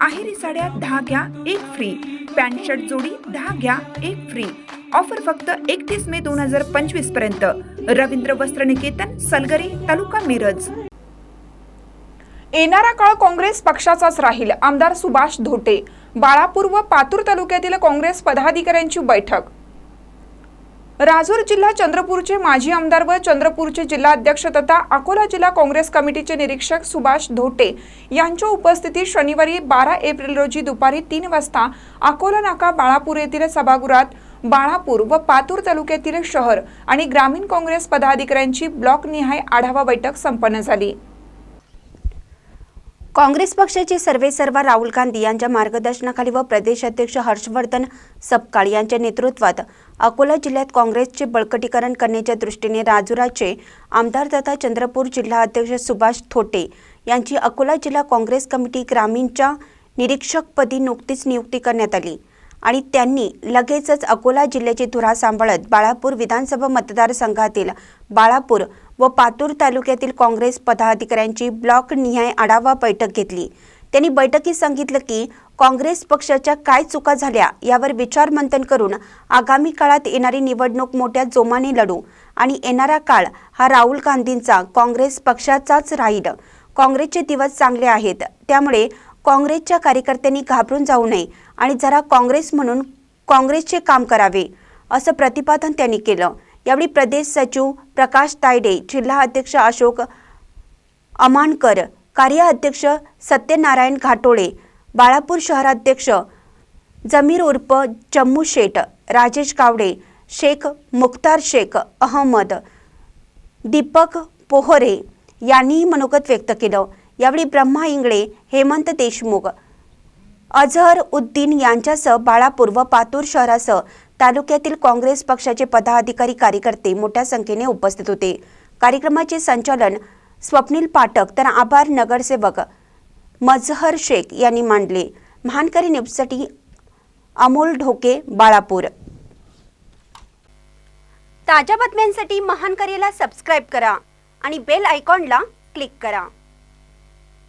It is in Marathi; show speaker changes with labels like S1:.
S1: आहेरी साड्या दहा घ्या एक फ्री पॅन्ट शर्ट जोडी दहा घ्या एक फ्री ऑफर फक्त एकतीस मे दोन हजार पंचवीसपर्यंत. रवींद्र वस्त्र निकेतन सलगरे तालुका मिरज.
S2: येणारा काळ काँग्रेस पक्षाचाच राहील आमदार सुभाष धोटे. बाळापूर व पातूर तालुक्यातील काँग्रेस पदाधिकाऱ्यांची बैठक. राजूर जिल्हा चंद्रपूरचे माजी आमदार व चंद्रपूरचे जिल्हाध्यक्ष तथा अकोला जिल्हा काँग्रेस कमिटीचे निरीक्षक सुभाष धोटे यांच्या उपस्थितीत शनिवारी बारा एप्रिल रोजी दुपारी तीन वाजता अकोला नाका बाळापूर येथील सभागृहात बाळापूर व पातूर तालुक्यातील शहर आणि ग्रामीण काँग्रेस पदाधिकाऱ्यांची ब्लॉकनिहाय आढावा बैठक संपन्न झाली.
S3: काँग्रेस पक्षाचे सर्वेसर्वा राहुल गांधी यांच्या मार्गदर्शनाखाली व प्रदेश अध्यक्ष हर्षवर्धन सपकाळ यांच्या नेतृत्वात अकोला जिल्ह्यात काँग्रेसचे बळकटीकरण करण्याच्या दृष्टीने राजुराचे आमदार तथा चंद्रपूर जिल्हा अध्यक्ष सुभाष थोटे यांची अकोला जिल्हा काँग्रेस कमिटी ग्रामीणच्या निरीक्षकपदी नुकतीच नियुक्ती करण्यात आली आणि त्यांनी लगेचच अकोला जिल्ह्याची धुरा सांभाळत बाळापूर विधानसभा मतदारसंघातील बाळापूर व पातूर तालुक्यातील काँग्रेस पदाधिकाऱ्यांची ब्लॉकनिहाय आढावा बैठक घेतली. त्यांनी बैठकीत सांगितलं की काँग्रेस पक्षाच्या काय चुका झाल्या यावर विचारमंथन करून आगामी काळात येणारी निवडणूक मोठ्या जोमाने लढू आणि येणारा काळ हा राहुल गांधींचा काँग्रेस पक्षाचाच राहील. काँग्रेसचे दिवस चांगले आहेत त्यामुळे काँग्रेसच्या कार्यकर्त्यांनी घाबरून जाऊ नये आणि जरा काँग्रेस म्हणून काँग्रेसचे काम करावे असं प्रतिपादन त्यांनी केलं. यावेळी प्रदेश सचिव प्रकाश तायडे जिल्हा अध्यक्ष अशोक अमानकर कार्य अध्यक्ष सत्यनारायण घाटोळे बाळापूर शहराध्यक्ष जमीर उर्फ जम्मू शेठ राजेश कावडे शेख मुख्तार शेख अहमद दीपक पोहरे यांनीही मनोगत व्यक्त केलं. यावेळी ब्रह्मा इंगळे हेमंत देशमुख अझहर उद्दीन यांच्यासह बाळापूर व पातूर शहरासह तालुक्यातील काँग्रेस पक्षाचे पदाधिकारी कार्यकर्ते मोठ्या संख्येने उपस्थित होते. कार्यक्रमाचे संचालन स्वप्नील पाठक तर आभार नगरसेवक मजहर शेख यांनी मांडले. महानकरी न्यूजसाठी अमोल ढोके बाळापूर. ताज्या बातम्यांसाठी महानकरीला सबस्क्राईब करा आणि बेल आयकॉनला क्लिक करा.